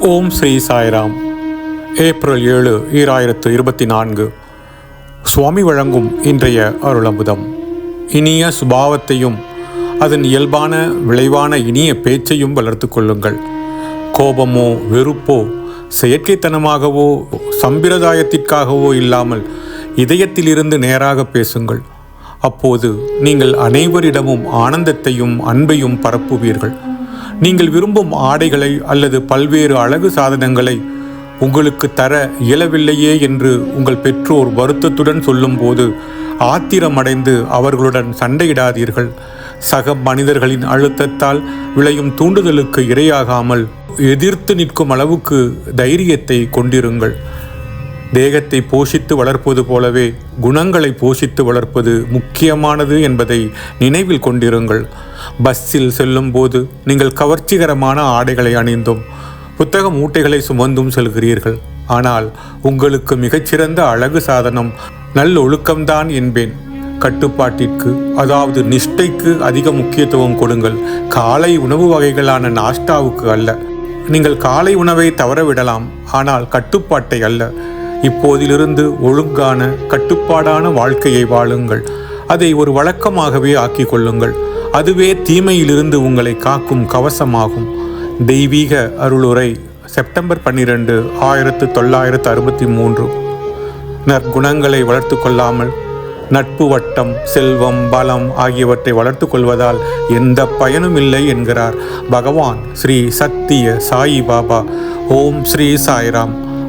ஓம் Sri Sairam. April ஏழு ஈராயிரத்து இருபத்தி நான்கு சுவாமி வழங்கும் இன்றைய அருளமுதம் இனிய சுபாவத்தையும் அதன் இயல்பான விளைவான இனிய பேச்சையும் வளர்த்து கொள்ளுங்கள். கோபமோ வெறுப்போ செயற்கைத்தனமாகவோ சம்பிரதாயத்திற்காகவோ இல்லாமல் இதயத்திலிருந்து நேராக பேசுங்கள். அப்போது நீங்கள் அனைவரிடமும் ஆனந்தத்தையும் அன்பையும் பரப்புவீர்கள். நீங்கள் விரும்பும் ஆடைகளை அல்லது பல்வேறு அழகு சாதனங்களை உங்களுக்கு தர இயலவில்லையே என்று உங்கள் பெற்றோர் வருத்தத்துடன் சொல்லும்போது ஆத்திரமடைந்து அவர்களுடன் சண்டையிடாதீர்கள். சக மனிதர்களின் அழுத்தத்தால் விளையும் தூண்டுதலுக்கு இரையாகாமல் எதிர்த்து நிற்கும் அளவுக்கு தைரியத்தை கொண்டிருங்கள். தேகத்தை போஷித்து வளர்ப்பது போலவே குணங்களை போஷித்து வளர்ப்பது முக்கியமானது என்பதை நினைவில் கொண்டிருங்கள். பஸ்ஸில் செல்லும்போது நீங்கள் கவர்ச்சிகரமான ஆடைகளை அணிந்தும் புத்தக மூட்டைகளை சுமந்தும் செல்கிறீர்கள். ஆனால் உங்களுக்கு மிகச்சிறந்த அழகு சாதனம் நல்லொழுக்கம்தான் என்பேன். கட்டுப்பாட்டிற்கு அதாவது நிஷ்டைக்கு அதிக முக்கியத்துவம் கொடுங்கள். காலை உணவு வகைகளான நாஷ்டாவுக்கு அல்ல. நீங்கள் காலை உணவை தவறவிடலாம் ஆனால் கட்டுப்பாட்டை அல்ல. இப்போதிலிருந்து ஒழுங்கான கட்டுப்பாடான வாழ்க்கையை வாழுங்கள். அதை ஒரு வழக்கமாகவே ஆக்கிக் கொள்ளுங்கள். அதுவே தீமையிலிருந்து உங்களை காக்கும் கவசமாகும். தெய்வீக அருளுரை செப்டம்பர் பன்னிரெண்டு ஆயிரத்து தொள்ளாயிரத்து அறுபத்தி மூன்று. நற்குணங்களை வளர்த்து கொள்ளாமல் நட்பு வட்டம் செல்வம் பலம் ஆகியவற்றை வளர்த்து கொள்வதால் எந்த பயனும் இல்லை என்கிறார் பகவான் ஸ்ரீ சத்திய சாயி பாபா. ஓம் ஸ்ரீ சாய்ராம்.